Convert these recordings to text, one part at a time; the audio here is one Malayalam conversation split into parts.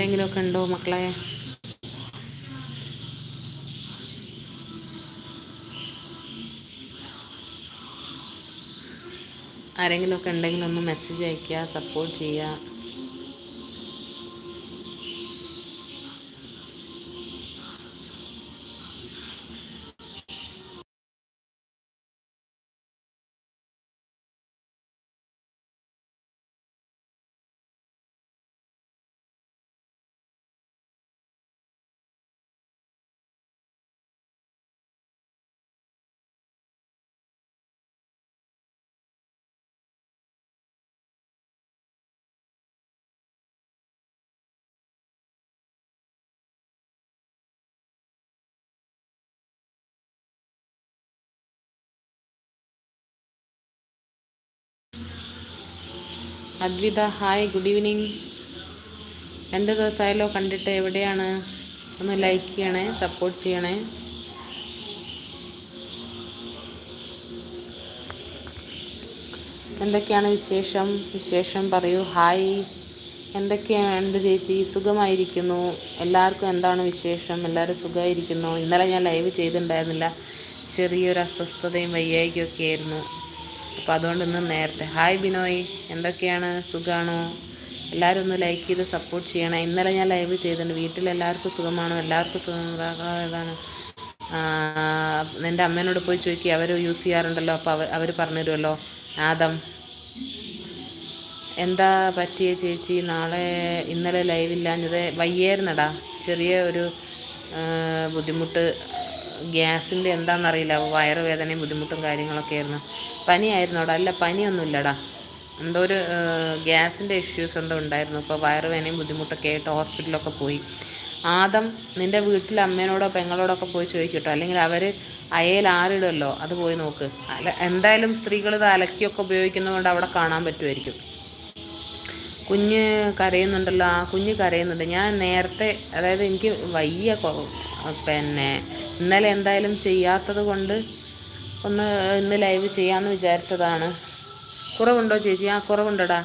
ആരെങ്കിലുമൊക്കെ ഉണ്ടോ മക്കളെ? ആരെങ്കിലുമൊക്കെ ഉണ്ടെങ്കിൽ ഒന്ന് മെസ്സേജ് അയയ്ക്കുക സപ്പോർട്ട് ചെയ്യുക. Advita hi good evening. രണ്ട് ദിവസമായല്ലോ കണ്ടിട്ട് എവിടെയാണ്? ഒന്ന് ലൈക്ക് ചെയ്യണേ സപ്പോർട്ട് ചെയ്യണേ. എന്തൊക്കെയാണ് വിശേഷം? വിശേഷം പറയൂ ഹായ്. എന്തൊക്കെയുണ്ട് ചേച്ചി? സുഖമായിരിക്കുന്നു. എല്ലാവർക്കും എന്താണ് വിശേഷം? എല്ലാവരും സുഖമായിരിക്കുന്നു. ഇന്നലെ ഞാൻ ലൈവ് ചെയ്തിട്ടുണ്ടായിരുന്നില്ല. ചെറിയൊരു അസ്വസ്ഥതയും വയ്യായികയൊക്കെ ആയിരുന്നു. അപ്പോൾ അതുകൊണ്ട് ഇന്ന് നേരത്തെ. ഹായ് ബിനോയ് എന്തൊക്കെയാണ്? സുഖമാണോ എല്ലാവരും ഒന്ന് ലൈക്ക് ചെയ്ത് സപ്പോർട്ട് ചെയ്യണം. ഇന്നലെ ഞാൻ ലൈവ് ചെയ്തിട്ടുണ്ട്. വീട്ടിലെല്ലാവർക്കും സുഖമാണോ? എല്ലാവർക്കും സുഖം ഏതാണ് എന്റെ അമ്മേനോട് പോയി ചോദിക്കി. അവർ യൂസ് ചെയ്യാറുണ്ടല്ലോ. അപ്പോൾ അവർ അവർ പറഞ്ഞു തരുമല്ലോ ആദം. എന്താ പറ്റിയ ചേച്ചി? നാളെ ഇന്നലെ ലൈവില്ലാഞ്ഞത് വയ്യായിരുന്നടാ. ചെറിയ ഒരു ബുദ്ധിമുട്ട് ഗ്യാസിന്റെ എന്താണെന്നറിയില്ല. വയറുവേദനയും ബുദ്ധിമുട്ടും കാര്യങ്ങളൊക്കെ ആയിരുന്നു. പനിയായിരുന്നു അവിടെ. അല്ല പനിയൊന്നുമില്ലടാ. എന്തോ ഒരു ഗ്യാസിന്റെ ഇഷ്യൂസ് എന്തോ ഉണ്ടായിരുന്നു. ഇപ്പോൾ വയറുവേദനയും ബുദ്ധിമുട്ടൊക്കെ ആയിട്ട് ഹോസ്പിറ്റലൊക്കെ പോയി. ആദം നിന്റെ വീട്ടിൽ അമ്മേനോടോ പെങ്ങളോടൊക്കെ പോയി ചോദിക്കട്ടോ. അല്ലെങ്കിൽ അവർ അയയിൽ ആറിടുമല്ലോ അത് പോയി നോക്ക്. അല്ല എന്തായാലും സ്ത്രീകൾ ഇത് അലക്കിയൊക്കെ ഉപയോഗിക്കുന്നതുകൊണ്ട് അവിടെ കാണാൻ പറ്റുമായിരിക്കും. കുഞ്ഞ് കരയുന്നുണ്ടല്ലോ. ആ കുഞ്ഞ് കരയുന്നുണ്ട്. ഞാൻ നേരത്തെ അതായത് എനിക്ക് വയ്യ പിന്നെ ഇന്നലെ എന്തായാലും ചെയ്യാത്തത് കൊണ്ട് ഒന്ന് ഇന്ന് ലൈവ് ചെയ്യാമെന്ന് വിചാരിച്ചതാണ്. കുറവുണ്ടോ ചേച്ചി? ആ കുറവുണ്ടോടാ.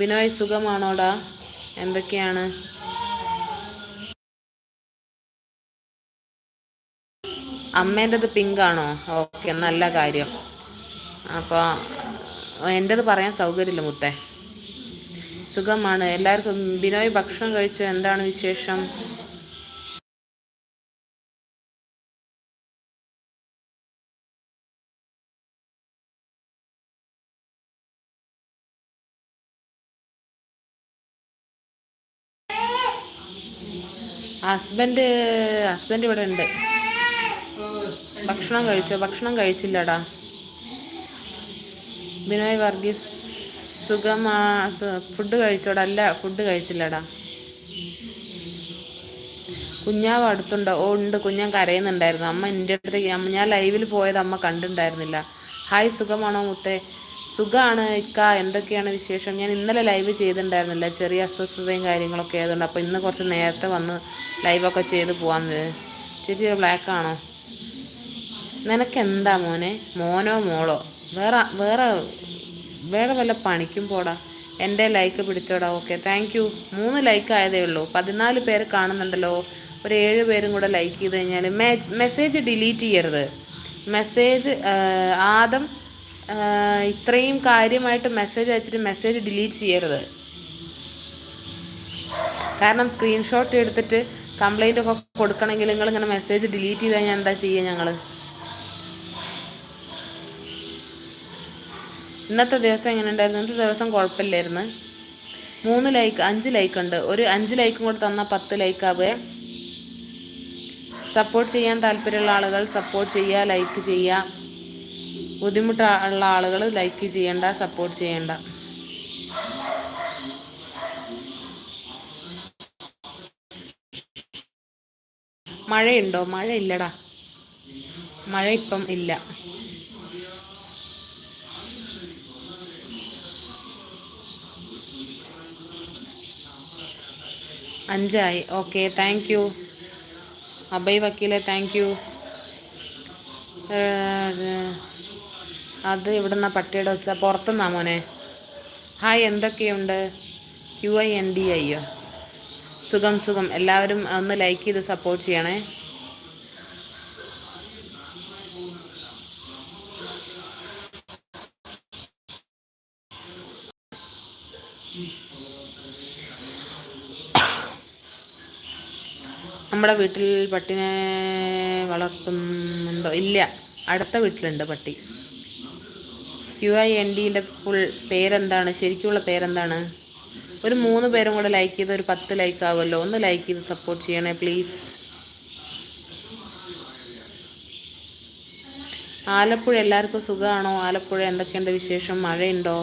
ബിനോയ് സുഖമാണോടാ? എന്തൊക്കെയാണ്? അമ്മേന്റെത് പിങ്കാണോ ഓക്കെ നല്ല കാര്യം. അപ്പോൾ എന്റെത് പറയാൻ സൗകര്യമില്ല മുത്തേ. സുഖമാണ്. എല്ലാവർക്കും ബിനോയ് ഭക്ഷണം കഴിച്ചോ? എന്താണ് വിശേഷം? ഹസ്ബൻഡ് ഹസ്ബൻഡ് ഇവിടെ ഉണ്ട്. ഭക്ഷണം കഴിച്ചോ? ഭക്ഷണം കഴിച്ചില്ലടാ. ബിനോയ് വർഗീസ് സുഖമാ ഫുഡ് കഴിച്ചോടാ. അല്ല ഫുഡ് കഴിച്ചില്ലടാ. കുഞ്ഞാവ് അടുത്തുണ്ടോ. ഓ ഉണ്ട്. കുഞ്ഞാൻ കരയുന്നുണ്ടായിരുന്നു. അമ്മ എന്റെ അടുത്തേക്ക് ഞാൻ ലൈവിൽ പോയത് അമ്മ കണ്ടിട്ടുണ്ടായിരുന്നില്ല. ഹായ് സുഖമാണോ മുത്തേ? സുഖമാണ് ഇക്ക എന്തൊക്കെയാണ് വിശേഷം? ഞാൻ ഇന്നലെ ലൈവ് ചെയ്തിട്ടുണ്ടായിരുന്നില്ല. ചെറിയ അസ്വസ്ഥതയും കാര്യങ്ങളൊക്കെ ആയതുകൊണ്ട് അപ്പോൾ ഇന്ന് കുറച്ച് നേരത്തെ വന്ന് ലൈവൊക്കെ ചെയ്ത് പോകാമെന്ന് ചേച്ചി ബ്ലാക്ക് ആണോ? നിനക്ക് എന്താ മോനെ? മോനോ മോളോ? വേറെ വേറെ വേറെ വല്ല പണിക്കും പോടാ. എന്റെ ലൈക്ക് പിടിച്ചോടാ. ഓക്കെ താങ്ക് യു മൂന്ന് ലൈക്ക് ആയതേ ഉള്ളൂ. പതിനാല് പേര് കാണുന്നുണ്ടല്ലോ. ഒരു ഏഴ് പേരും കൂടെ ലൈക്ക് ചെയ്ത് കഴിഞ്ഞാൽ മെസ്സേജ് ഡിലീറ്റ് ചെയ്യരുത്. മെസ്സേജ് ആദം ഇത്രയും കാര്യമായിട്ട് മെസ്സേജ് അയച്ചിട്ട് മെസ്സേജ് ഡിലീറ്റ് ചെയ്യരുത്. കാരണം സ്ക്രീൻഷോട്ട് എടുത്തിട്ട് കംപ്ലൈന്റ് ഒക്കെ കൊടുക്കണമെങ്കിൽ നിങ്ങൾ ഇങ്ങനെ മെസ്സേജ് ഡിലീറ്റ് ചെയ്താൽ ഞാൻ എന്താ ചെയ്യുക ഞങ്ങൾ ഇന്നത്തെ ദിവസം എങ്ങനെ ഉണ്ടായിരുന്നു ഇന്നത്തെ ദിവസം കുഴപ്പമില്ലായിരുന്നു. മൂന്ന് ലൈക്ക് അഞ്ച് ലൈക്ക് ഉണ്ട്. ഒരു അഞ്ച് ലൈക്കും കൂടെ തന്നാൽ പത്ത് ലൈക്ക് ആവുക സപ്പോർട്ട് ചെയ്യാൻ താല്പര്യമുള്ള ആളുകൾ സപ്പോർട്ട് ചെയ്യുക ലൈക്ക് ചെയ്യുക ബുദ്ധിമുട്ടുള്ള ആളുകൾ ലൈക്ക് ചെയ്യണ്ട സപ്പോർട്ട് ചെയ്യണ്ട. മഴയുണ്ടോ? മഴ ഇല്ലടാ. മഴ ഇപ്പം ഇല്ല. അഞ്ചായി. ഓക്കെ താങ്ക് യു അബൈ വക്കീലെ താങ്ക് യു അത് ഇവിടുന്ന് പട്ടിയുടെ ഒച്ച പുറത്തുനിന്നാ മോനെ. ഹായ് എന്തൊക്കെയുണ്ട്? ക്യു ഐ എൻ ഡി ഐയോ സുഖം സുഖം. എല്ലാവരും ഒന്ന് ലൈക്ക് ചെയ്ത് സപ്പോർട്ട് ചെയ്യണേ. നമ്മുടെ വീട്ടിൽ പട്ടിനെ വളർത്തുന്നുണ്ടോ? ഇല്ല. അടുത്ത വീട്ടിലുണ്ട് പട്ടി. ക്യു ഐ എൻ ഡിന്റെ ഫുൾ പേരെന്താണ്? ശരിക്കുള്ള പേരെന്താണ്? ഒരു മൂന്ന് പേരും കൂടെ ലൈക്ക് ചെയ്ത് ഒരു പത്ത് ലൈക്ക് ആവുമല്ലോ. ഒന്ന് ലൈക്ക് ചെയ്ത് സപ്പോർട്ട് ചെയ്യണേ പ്ലീസ് ആലപ്പുഴ എല്ലാവർക്കും സുഖമാണോ ആലപ്പുഴ എന്തൊക്കെയുണ്ട് വിശേഷം? മഴയുണ്ടോ?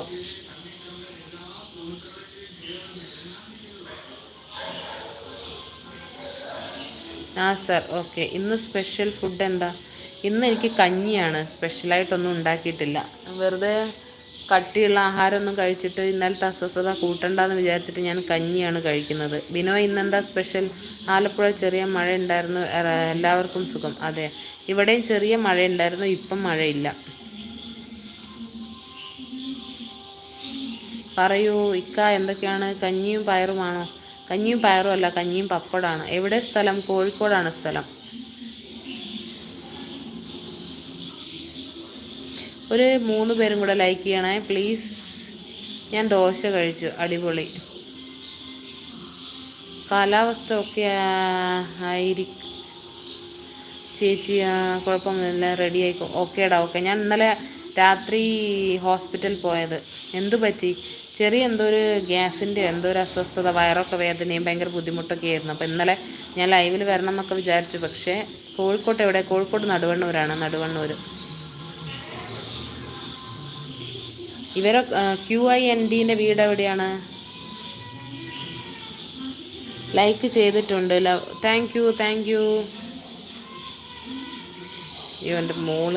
ആ സർ ഓക്കെ ഇന്ന് സ്പെഷ്യൽ ഫുഡ് എന്താ? ഇന്ന് എനിക്ക് കഞ്ഞിയാണ്. സ്പെഷ്യലായിട്ടൊന്നും ഉണ്ടാക്കിയിട്ടില്ല. വെറുതെ കട്ടിയുള്ള ആഹാരമൊന്നും കഴിച്ചിട്ട് ഇന്നലത്തെ അസ്വസ്ഥത കൂട്ടണ്ടെന്ന് വിചാരിച്ചിട്ട് ഞാൻ കഞ്ഞിയാണ് കഴിക്കുന്നത്. ബിനോ ഇന്നെന്താ സ്പെഷ്യൽ? ആലപ്പുഴ ചെറിയ മഴ ഉണ്ടായിരുന്നു എല്ലാവർക്കും സുഖം. അതെ ഇവിടെയും ചെറിയ മഴ ഉണ്ടായിരുന്നു ഇപ്പം മഴയില്ല. പറയൂ ഇക്ക എന്തൊക്കെയാണ്? കഞ്ഞിയും പയറുമാണോ? കഞ്ഞിയും പയറും അല്ല കഞ്ഞിയും പപ്പടാണ്. എവിടെ സ്ഥലം? കോഴിക്കോടാണ് സ്ഥലം. ഒരു മൂന്ന് പേരും കൂടെ ലൈക്ക് ചെയ്യണേ. പ്ലീസ് ഞാൻ ദോശ കഴിച്ചു. അടിപൊളി. കാലാവസ്ഥ ഒക്കെ ആയിരിക്കും ചേച്ചി കുഴപ്പമൊന്നുമില്ല റെഡി ആയിക്കോ? ഓക്കേടാ ഓക്കെ ഞാൻ ഇന്നലെ രാത്രി ഹോസ്പിറ്റൽ പോയത്. എന്തു പറ്റി? ചെറിയ എന്തോ ഒരു ഗ്യാസിന്റെ എന്തോ ഒരു അസ്വസ്ഥത വയറൊക്കെ വേദനയും ഭയങ്കര ബുദ്ധിമുട്ടൊക്കെ ആയിരുന്നു. അപ്പോൾ ഇന്നലെ ഞാൻ ലൈവിൽ വരണം എന്നൊക്കെ വിചാരിച്ചു. പക്ഷേ കോഴിക്കോട്ട് എവിടെ? കോഴിക്കോട് നടുവണ്ണൂരാണ് നടുവണ്ണൂർ ഇവരെ ക്യു ഐ എൻ ഡിന്റെ വീട് എവിടെയാണ്? ലൈക്ക് ചെയ്തിട്ടുണ്ട്. Love thank you thank you ഇവന്റെ മോൾ.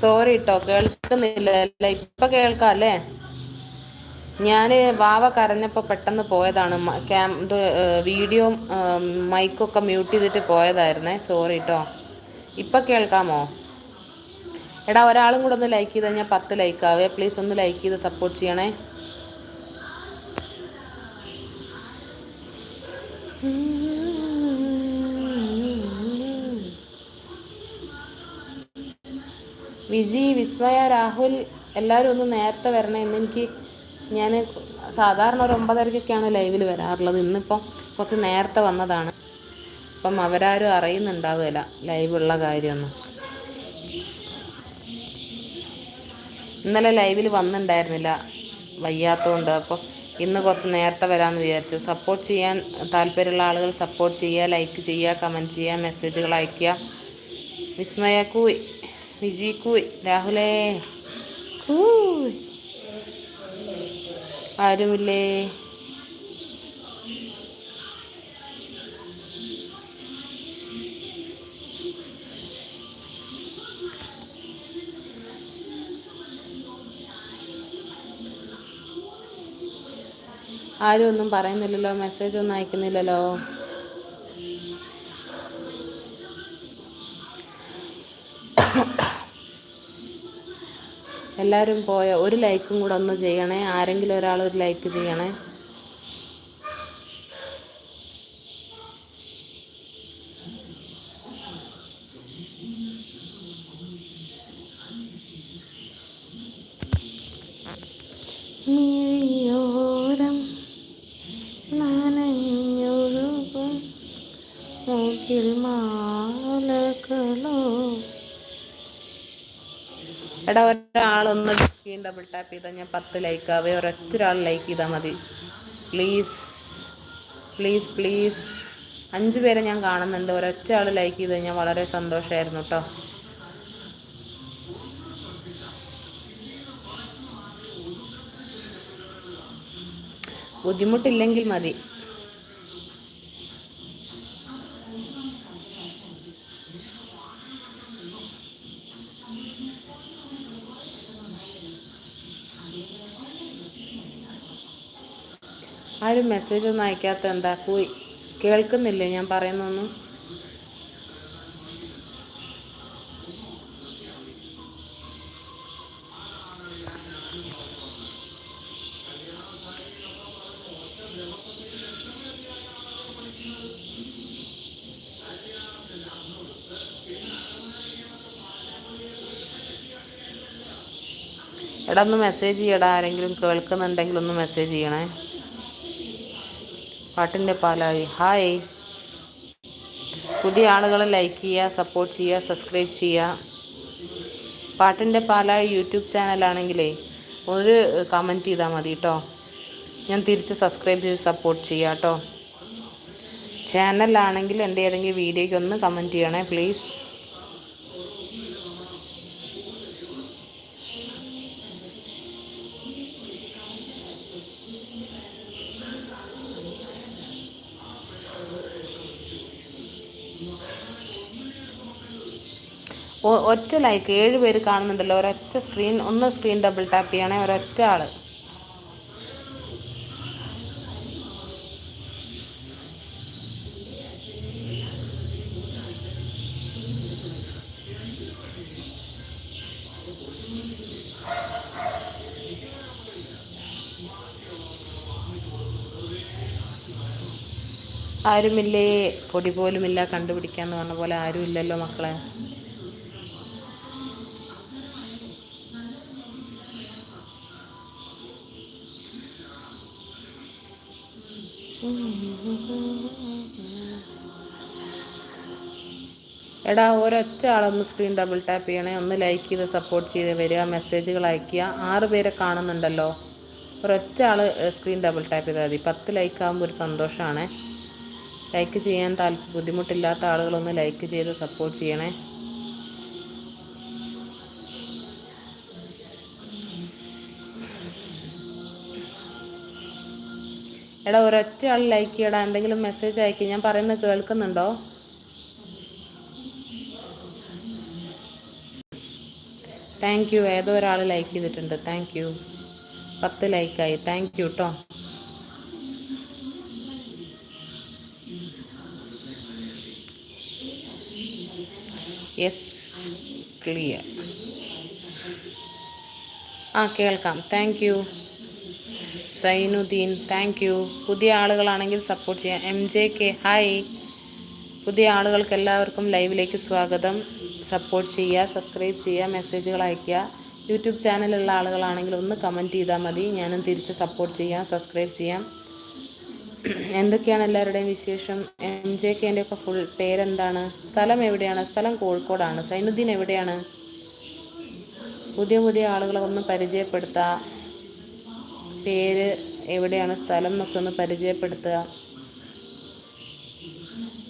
സോറി കേട്ടോ കേൾക്കുന്നില്ല. അല്ല ഇപ്പൊ കേൾക്കാം അല്ലേ? ഞാൻ വാവ കരഞ്ഞപ്പോൾ പെട്ടെന്ന് പോയതാണ്. ക്യാം ഇത് വീഡിയോ മൈക്കൊക്കെ മ്യൂട്ട് ചെയ്തിട്ട് പോയതായിരുന്നേ. സോറി കേട്ടോ ഇപ്പം കേൾക്കാമോ? എടാ ഒരാളും കൂടെ ഒന്ന് ലൈക്ക് ചെയ്ത് കഴിഞ്ഞാൽ പത്ത് ലൈക്ക് ആവേ. പ്ലീസ് ഒന്ന് ലൈക്ക് ചെയ്ത് സപ്പോർട്ട് ചെയ്യണേ. വിജി വിസ്മയ രാഹുൽ എല്ലാവരും ഒന്ന് നേരത്തെ വരണേ. എനിക്ക് ഞാൻ സാധാരണ ഒരു ഒമ്പതരക്കൊക്കെയാണ് ലൈവിൽ വരാറുള്ളത്. ഇന്നിപ്പം കുറച്ച് നേരത്തെ വന്നതാണ്. അപ്പം അവരാരും അറിയുന്നുണ്ടാവുകയില്ല ലൈവുള്ള കാര്യമൊന്നും. ഇന്നലെ ലൈവിൽ വന്നിട്ടുണ്ടായിരുന്നില്ല. വയ്യാത്തതുകൊണ്ട്. അപ്പോൾ ഇന്ന് കുറച്ച് നേരത്തെ വരാമെന്ന് വിചാരിച്ചു. സപ്പോർട്ട് ചെയ്യാൻ താല്പര്യമുള്ള ആളുകൾ സപ്പോർട്ട് ചെയ്യുക ലൈക്ക് ചെയ്യുക കമന്റ് ചെയ്യുക മെസ്സേജുകൾ അയയ്ക്കുക. വിസ്മയ കൂയ് വിജി കൂയ് രാഹുലേ. കൂയ്. ആരുമില്ലേ? ആരും ഒന്നും പറയുന്നില്ലല്ലോ. മെസ്സേജ് ഒന്നും അയക്കുന്നില്ലല്ലോ. എല്ലാവരും പോയ ഒരു ലൈക്കും കൂടെ ഒന്ന് ചെയ്യണേ. ആരെങ്കിലും ഒരാൾ ഒരു ലൈക്ക് ചെയ്യണേ. മിഴിയോരം നനഞ്ഞൊഴുകും മൂക്കിൽ മാലകളോ. എടാ ഡബിൾ ടാപ്പ് ചെയ്താൽ ഞാൻ പത്ത് ലൈക്ക് ആവേ. ഒരൊറ്റ ഒരാൾ ലൈക്ക് ചെയ്താൽ മതി. പ്ലീസ് പ്ലീസ് പ്ലീസ് അഞ്ച് പേരെ ഞാൻ കാണുന്നുണ്ട്. ഒരൊറ്റ ആൾ ലൈക്ക് ചെയ്ത് കഴിഞ്ഞാൽ വളരെ സന്തോഷമായിരുന്നു കേട്ടോ ബുദ്ധിമുട്ടില്ലെങ്കിൽ മതി. മെസ്സേജ് ഒന്നും അയക്കാത്ത എന്താ? പോയി കേൾക്കുന്നില്ലേ? ഞാൻ പറയുന്നൊന്നും എടാ ഒന്ന് മെസ്സേജ് ചെയ്യടാ. ആരെങ്കിലും കേൾക്കുന്നുണ്ടെങ്കിൽ ഒന്ന് മെസ്സേജ് ചെയ്യണേ. പാട്ടിന്റെ പാലാഴി. ഹായ്. പുതിയ ആളുകളെ ലൈക്ക് ചെയ്യുക സപ്പോർട്ട് ചെയ്യുക സബ്സ്ക്രൈബ് ചെയ്യുക. പാട്ടിന്റെ പാലാഴി യൂട്യൂബ് ചാനലാണെങ്കിലേ ഒരു കമന്റ് ചെയ്താൽ മതി കേട്ടോ ഞാൻ തിരിച്ച് സബ്സ്ക്രൈബ് ചെയ്ത് സപ്പോർട്ട് ചെയ്യാം കേട്ടോ ചാനലാണെങ്കിൽ എന്റെ ഏതെങ്കിലും വീഡിയോയ്ക്ക് ഒന്ന് കമന്റ് ചെയ്യണേ പ്ലീസ് ഒറ്റ ലൈക്ക് ഏഴ് പേര് കാണുന്നുണ്ടല്ലോ. ഒരൊറ്റ സ്ക്രീൻ ഒന്ന് സ്ക്രീൻ ഡബിൾ ടാപ്പ് ചെയ്യണേ ഒരൊറ്റ ആൾ ആരുമില്ലേ? പൊടി പോലുമില്ല കണ്ടുപിടിക്കാന്ന് പറഞ്ഞ പോലെ ആരുമില്ലല്ലോ മക്കളെ. എടാ ഒരൊറ്റ ആളൊന്ന് സ്ക്രീൻ ഡബിൾ ടാപ്പ് ചെയ്യണേ. ഒന്ന് ലൈക്ക് ചെയ്ത് സപ്പോർട്ട് ചെയ്ത് വരിക മെസ്സേജുകൾ അയക്കുക. ആറ് പേരെ കാണുന്നുണ്ടല്ലോ. ഒരൊറ്റ ആൾ സ്ക്രീൻ ഡബിൾ ടാപ്പ് ചെയ്താൽ മതി. പത്ത് ലൈക്ക് ആകുമ്പോൾ ഒരു സന്തോഷമാണ് ലൈക്ക് ചെയ്യാൻ താൽ ബുദ്ധിമുട്ടില്ലാത്ത ആളുകളൊന്ന് ലൈക്ക് ചെയ്ത് സപ്പോർട്ട് ചെയ്യണേ. എടാ ഒരൊറ്റ ആൾ ലൈക്ക് ചെയ്യടാ. എന്തെങ്കിലും മെസ്സേജ് അയക്കുക ഞാൻ പറയുന്നത് കേൾക്കുന്നുണ്ടോ? താങ്ക് യു ഏതോ ഒരാൾ ലൈക്ക് ചെയ്തിട്ടുണ്ട്. താങ്ക് യു പത്ത് ലൈക്കായി താങ്ക് യു കേട്ടോ യെസ് ക്ലിയർ ആ കേൾക്കാം. Thank you Sainuddin thank you പുതിയ ആളുകളാണെങ്കിൽ സപ്പോർട്ട് ചെയ്യാം. എം ജെ കെ ഹായ് പുതിയ ആളുകൾക്ക് എല്ലാവർക്കും ലൈവിലേക്ക് സ്വാഗതം. സപ്പോർട്ട് ചെയ്യുക സബ്സ്ക്രൈബ് ചെയ്യുക മെസ്സേജുകൾ അയയ്ക്കുക. യൂട്യൂബ് ചാനലുള്ള ആളുകളാണെങ്കിൽ ഒന്ന് കമന്റ് ചെയ്താൽ മതി. ഞാനും തിരിച്ച് സപ്പോർട്ട് ചെയ്യാം സബ്സ്ക്രൈബ് ചെയ്യാം. എന്തൊക്കെയാണ് എല്ലാവരുടെയും വിശേഷം? എം ജെ കെന്റെ ഒക്കെ ഫുൾ പേരെന്താണ്? സ്ഥലം എവിടെയാണ്? സ്ഥലം കോഴിക്കോടാണ്. സൈനുദ്ദീൻ എവിടെയാണ്? പുതിയ പുതിയ ആളുകളെ ഒന്ന് പരിചയപ്പെടുത്തുക പേര് എവിടെയാണ് സ്ഥലം എന്നൊക്കെ ഒന്ന് പരിചയപ്പെടുത്തുക.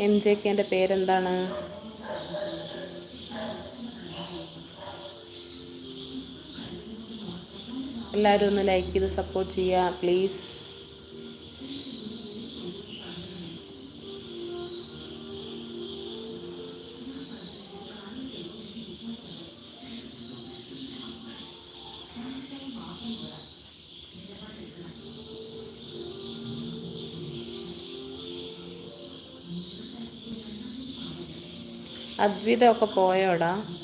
എം ജെ കെന്റെ പേരെന്താണ്? എല്ലാവരും ഒന്ന് ലൈക്ക് ചെയ്ത് സപ്പോർട്ട് ചെയ്യുക പ്ലീസ് അദ്വിതമൊക്കെ പോയോടാ.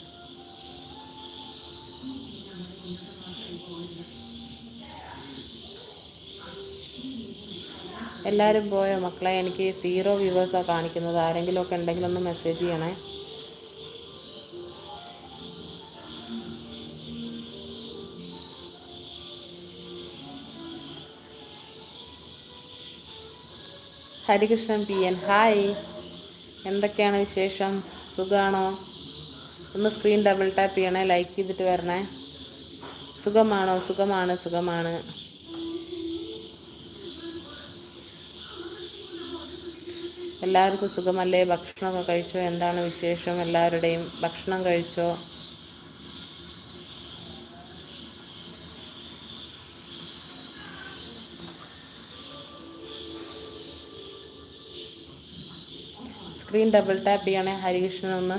എല്ലാവരും പോയോ മക്കളെ? എനിക്ക് സീറോ വ്യൂവേഴ്സാണ് കാണിക്കുന്നത്. ആരെങ്കിലും ഒക്കെ ഉണ്ടെങ്കിൽ ഒന്ന് മെസ്സേജ് ചെയ്യണേ. Harikrishnan P N. ഹായ്. എന്തൊക്കെയാണ് വിശേഷം? സുഖമാണോ ഒന്ന് സ്ക്രീൻ ഡബിൾ ടാപ്പ് ചെയ്യണേ ലൈക്ക് ചെയ്തിട്ട് വരണേ. സുഖമാണോ? സുഖമാണ് സുഖമാണ്. എല്ലാവർക്കും സുഖമല്ലേ? ഭക്ഷണമൊക്കെ കഴിച്ചോ? എന്താണ് വിശേഷം? എല്ലാവരുടെയും ഭക്ഷണം കഴിച്ചോ? സ്ക്രീൻ ഡബിൾ ടാപ്പ് ചെയ്യണേ ഹരികൃഷ്ണൻ ഒന്ന്.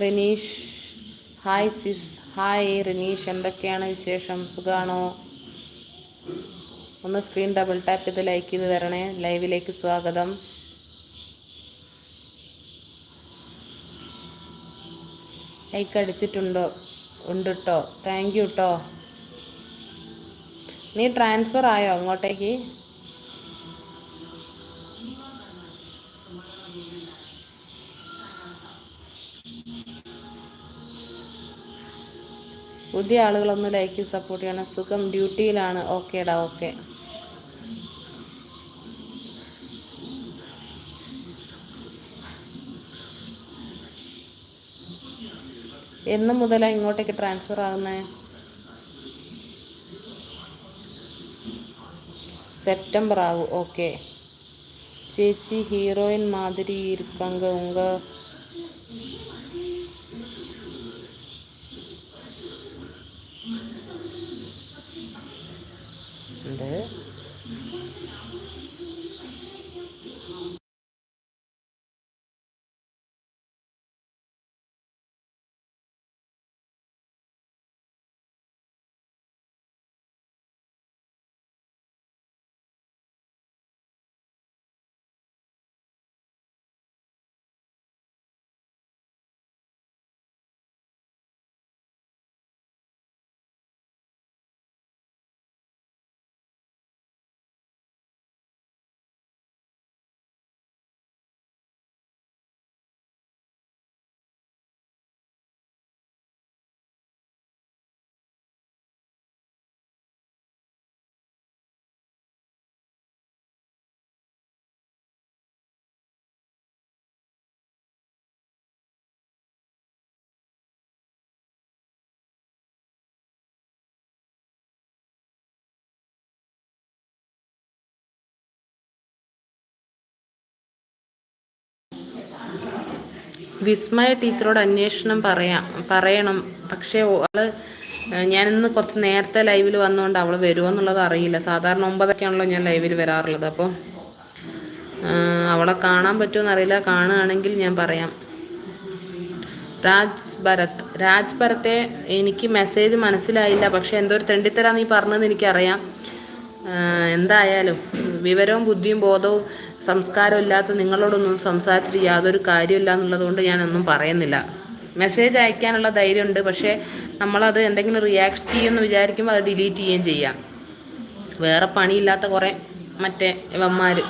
Rineesh hi sis hi Rineesh എന്തൊക്കെയാണ് വിശേഷം? സുഖാണോ? ഒന്ന് സ്ക്രീൻ ഡബിൾ ടാപ്പ് ചെയ്ത് ലൈക്ക് ചെയ്ത് തരണേ. ലൈവിലേക്ക് സ്വാഗതം. ലൈക്ക് അടിച്ചിട്ടുണ്ടോ? ഉണ്ട് കേട്ടോ താങ്ക് യു കേട്ടോ നീ ട്രാൻസ്ഫർ ആയോ അങ്ങോട്ടേക്ക്? പുതിയ ആളുകളൊന്നും ലൈക്ക് സപ്പോർട്ട് ചെയ്യണം. സുഖം ഡ്യൂട്ടിയിലാണ് ഓക്കേടാ ഓക്കെ എന്ന് മുതലാണ് ഇങ്ങോട്ടേക്ക് ട്രാൻസ്ഫർ ആകുന്നത് സെപ്റ്റംബർ ആകും ഓക്കെ ചേച്ചി ഹീറോയിൻ മാതിരി ഇരിക്കങ്ക ഉങ്ക വിസ്മയ ടീച്ചറോട് അന്വേഷണം പറയാം പറയണം. പക്ഷേ അവൾ ഞാനിന്ന് കുറച്ച് നേരത്തെ ലൈവിൽ വന്നുകൊണ്ട് അവൾ വരുമോ എന്നുള്ളത് അറിയില്ല. സാധാരണ ഒമ്പതൊക്കെയാണല്ലോ ഞാൻ ലൈവിൽ വരാറുള്ളത്. അപ്പോൾ അവളെ കാണാൻ പറ്റുമോ അറിയില്ല. കാണുകയാണെങ്കിൽ ഞാൻ പറയാം. രാജ് ഭരത് രാജ് ഭരത്തെ എനിക്ക് മെസ്സേജ് മനസ്സിലായില്ല. പക്ഷെ എന്തോ ഒരു തെണ്ടിത്തരാ നീ പറഞ്ഞതെന്ന് എനിക്കറിയാം. എന്തായാലും വിവരവും ബുദ്ധിയും ബോധവും സംസ്കാരവും ഇല്ലാത്ത നിങ്ങളോടൊന്നും സംസാരിച്ചിട്ട് യാതൊരു കാര്യമില്ല എന്നുള്ളതുകൊണ്ട് ഞാനൊന്നും പറയുന്നില്ല. മെസ്സേജ് അയക്കാനുള്ള ധൈര്യമുണ്ട്. പക്ഷേ നമ്മളത് എന്തെങ്കിലും റിയാക്ട് ചെയ്യുമെന്ന് വിചാരിക്കുമ്പോൾ അത് ഡിലീറ്റ് ചെയ്യുകയും ചെയ്യാം. വേറെ പണിയില്ലാത്ത കുറേ മറ്റേ ഇവന്മാർ